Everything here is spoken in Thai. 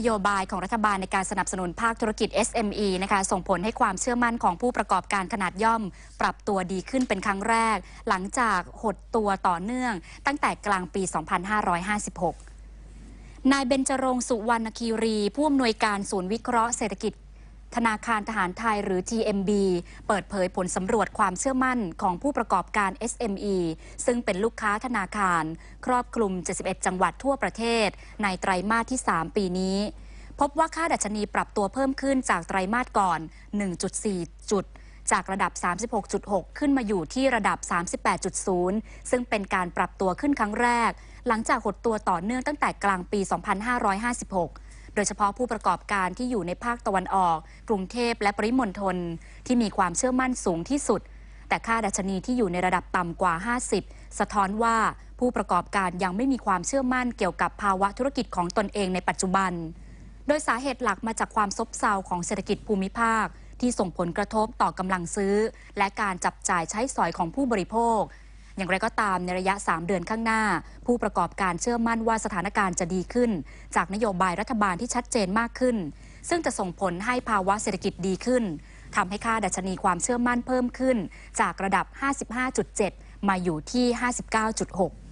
นโยบายของรัฐบาลในการสนับสนุนภาคธุรกิจ SME นะคะส่งผลให้ความเชื่อมั่นของผู้ประกอบการขนาดย่อม ปรับตัวดีขึ้นเป็นครั้งแรก หลังจากหดตัวต่อเนื่อง ตั้งแต่กลางปี 2556นายเบญจรงสุวรรณคีรี ผู้อำนวยการศูนย์วิเคราะห์เศรษฐกิจ ธนาคารทหารไทยหรือ TMB เปิดเผยผลสำรวจความเชื่อมั่นของผู้ประกอบการ SME ซึ่งเป็นลูกค้าธนาคาร ครอบคลุม 71 จังหวัดทั่วประเทศ ในไตรมาสที่ 3 ปีนี้ พบว่าค่าดัชนีปรับตัวเพิ่มขึ้นจากไตรมาสก่อน 1.4 จุดจากระดับ 36.6 ขึ้นมาอยู่ที่ระดับ 38.0 ซึ่งเป็นการปรับตัวขึ้นครั้งแรก หลังจากหดตัวต่อเนื่องตั้งแต่กลางปี 2556 โดยเฉพาะผู้ประกอบการที่อยู่ในภาคตะวันออก กรุงเทพและปริมณฑลที่มีความเชื่อมั่นสูงที่สุด แต่ค่าดัชนีที่อยู่ในระดับต่ำกว่า 50 สะท้อนว่าผู้ประกอบการยังไม่มีความเชื่อมั่นเกี่ยวกับภาวะธุรกิจของตนเองในปัจจุบัน โดยสาเหตุหลักมาจากความซบเซาของเศรษฐกิจภูมิภาคที่ส่งผลกระทบต่อกำลังซื้อ และการจับจ่ายใช้สอยของผู้บริโภค อย่างไรก็ตามในระยะ 3 เดือนข้างหน้า ผู้ประกอบการเชื่อมั่นว่าสถานการณ์จะดีขึ้น จากนโยบายรัฐบาลที่ชัดเจนมากขึ้น ซึ่งจะส่งผลให้ภาวะเศรษฐกิจดีขึ้นทำให้ค่าดัชนีความเชื่อมั่นเพิ่มขึ้น จากระดับ 55.7 มาอยู่ที่ 59.6